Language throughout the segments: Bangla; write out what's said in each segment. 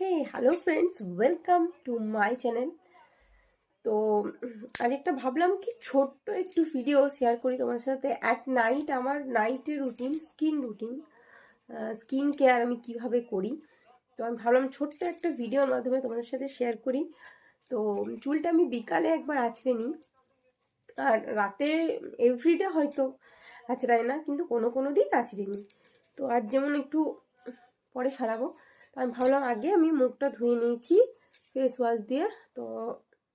Hey hello friends welcome to my channel তো আরেকটা ভাবলাম কি, ছোট্ট একটু ভিডিও শেয়ার করি তোমার সাথে। অ্যাট নাইট আমার নাইটের routine skin routine skin care আমি কীভাবে করি। তো আমি ভাবলাম ছোট্ট একটা ভিডিওর মাধ্যমে তোমাদের সাথে শেয়ার করি। তো চুলটা আমি বিকালে একবার আছড়ে নিই। আর রাতে এভরিডে হয়তো আছড়ায় না, কিন্তু কোনো কোনো দিন আছড়ে নিই। তো আজ যেমন একটু পরে সারাবো। তো আমি ভাবলাম আগে আমি মুখটা ধুয়ে নিয়েছি ফেস ওয়াশ দিয়ে। তো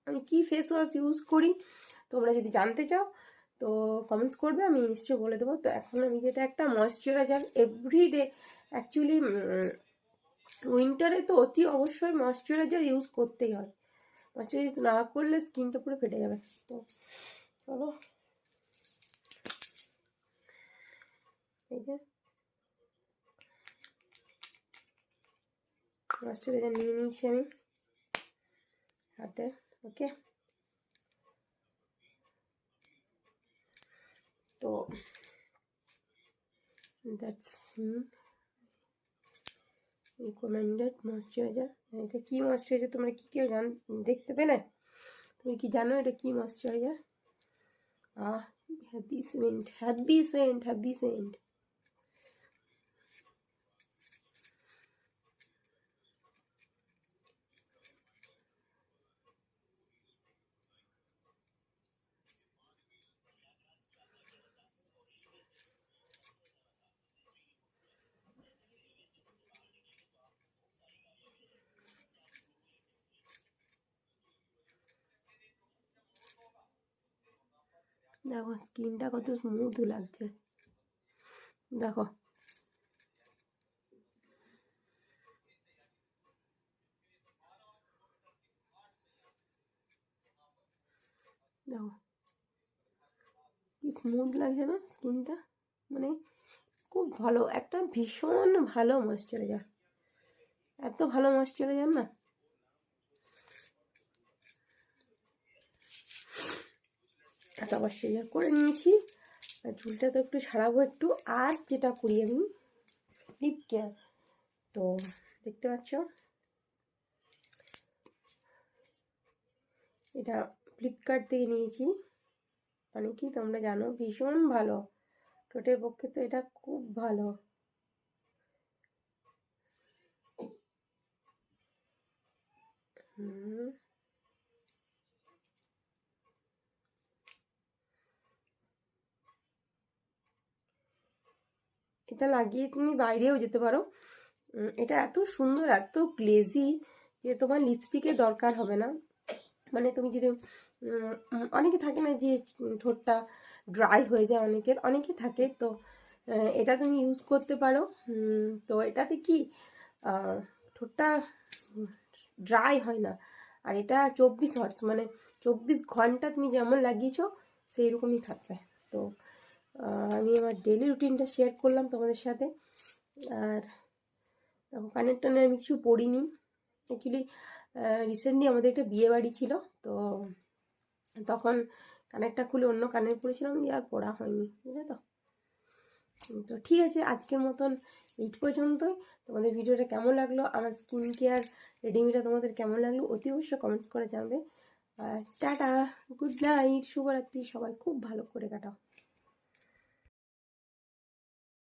আমি কি ফেস ওয়াশ ইউজ করি তোমরা যদি জানতে চাও, তো কমেন্টস করবে, আমি নিশ্চয়ই বলে দেবো। তো এখন আমি যেটা একটা ময়শ্চারাইজার এভরিডে অ্যাকচুয়ালি উইন্টারে তো অতি অবশ্যই ময়শ্চারাইজার ইউজ করতেই হয়। ময়শ্চারাইজ না করলে স্কিনটা পুরো ফেটে যাবে। তো চলো এই যে ময়শ্চারাইজার নিয়ে নিয়েছি আমি হাতে ওকে তো দ্যাটস রিকমেন্ডেড ময়শ্চারাইজার এটা কী ময়শ্চারাইজার তোমরা কী কেউ জান দেখতে পেলে? তুমি কি জানো এটা কী moisturiser ah happy scent happy scent happy scent দেখো, স্কিনটা কত স্মুথ লাগছে। দেখো। দেখো। কি স্মুথ লাগছে না স্কিনটা? মানে খুব ভালো, একটা ভীষণ ভালো ময়শ্চারাইজার এত ভালো ময়শ্চারাইজার না? এত অবশ্যই করে নিয়েছি। আর চুলটা তো একটু সারাবো একটু। আর যেটা করি আমি লিপ কেয়ার তো দেখতে পাচ্ছ? এটা ফ্লিপকার্ট থেকে নিয়েছি। মানে কি তোমরা জানো? ভীষণ ভালো। টোটের পক্ষে তো এটা খুব ভালো। হুম। এটা লাগিয়ে তুমি বাইরেও যেতে পারো। এটা এত সুন্দর, এত গ্লেজি যে তোমার লিপস্টিকের দরকার হবে না। মানে তুমি যদি অনেকে থাকে না যে ঠোঁটটা ড্রাই হয়ে যায় অনেকের, অনেকে থাকে তো এটা তুমি ইউজ করতে পারো। তো এটাতে কি ঠোঁটটা ড্রাই হয় না। আর এটা চব্বিশ হর্স মানে চব্বিশ ঘণ্টা তুমি যেমন লাগিয়েছো সেই রকমই থাকবে। তো আমি আমার ডেলি রুটিনটা শেয়ার করলাম তোমাদের সাথে। আর কানের টানের আমি কিছু পড়িনি। অ্যাকচুয়ালি রিসেন্টলি আমাদের একটা বিয়ে বাড়ি ছিল, তো তখন কানেরটা খুলে অন্য কানের পড়েছিলাম, দিয়ে আর পড়া হয়নি, বুঝলে তো? তো ঠিক আছে, আজকের মতন এই পর্যন্তই। তোমাদের ভিডিওটা কেমন লাগল? আমার স্কিন কেয়ার রেডিমিটা তোমাদের কেমন লাগল? অতি অবশ্যই কমেন্টস করে জানবে। আর টাটা গুড নাইট শুভরাত্রি, সবাই খুব ভালো করে কাটাও।